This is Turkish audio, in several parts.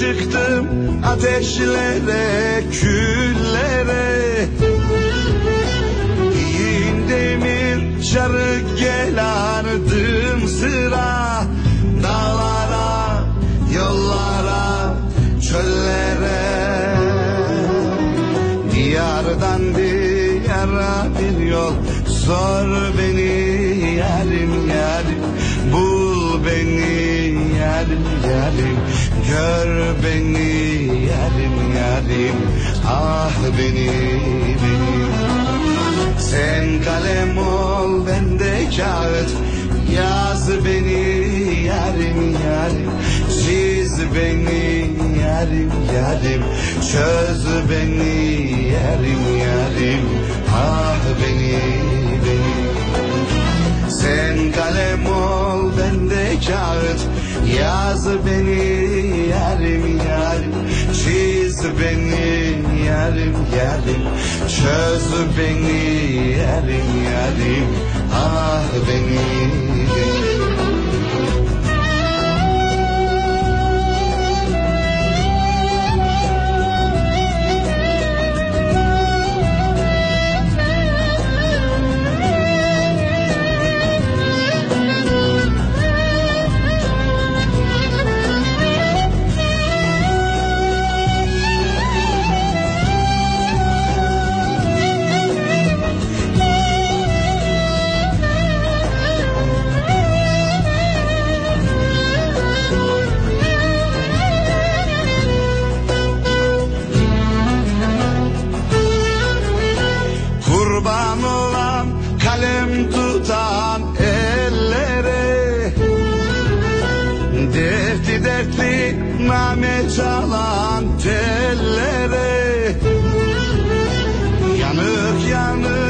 çıktım ateşlere, küllere. Yiğin demir çarık gel ardım sıra. Dağlara, yollara, çöllere. Diyardan diyara bir yol Sor beni yarim yarim Bul beni yarim yarim Gör beni yarim yarim Ah beni beni. Sen kalem ol ben de kağıt Yaz beni yarim yarim. Çiz beni yarim yarim Çöz beni yarim yarim Ah beni beni. Sen kalem ol ben de kağıt Yaz beni yarim yarim Çiz beni yarim yarim Çöz beni yarim yarim. Ah beni Dertli dertli name çalan tellere. Yanık yanık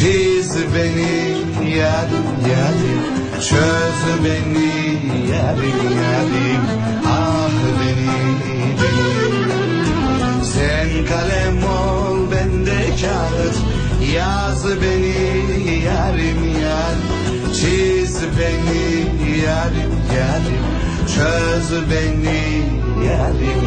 Çiz beni yarim yarim. Çöz beni yarim yarim. Ah beni beni. Sen kalem ol ben de kağıt. Yaz beni yarim yarim. Çiz beni yarim yarim. Çöz beni yarim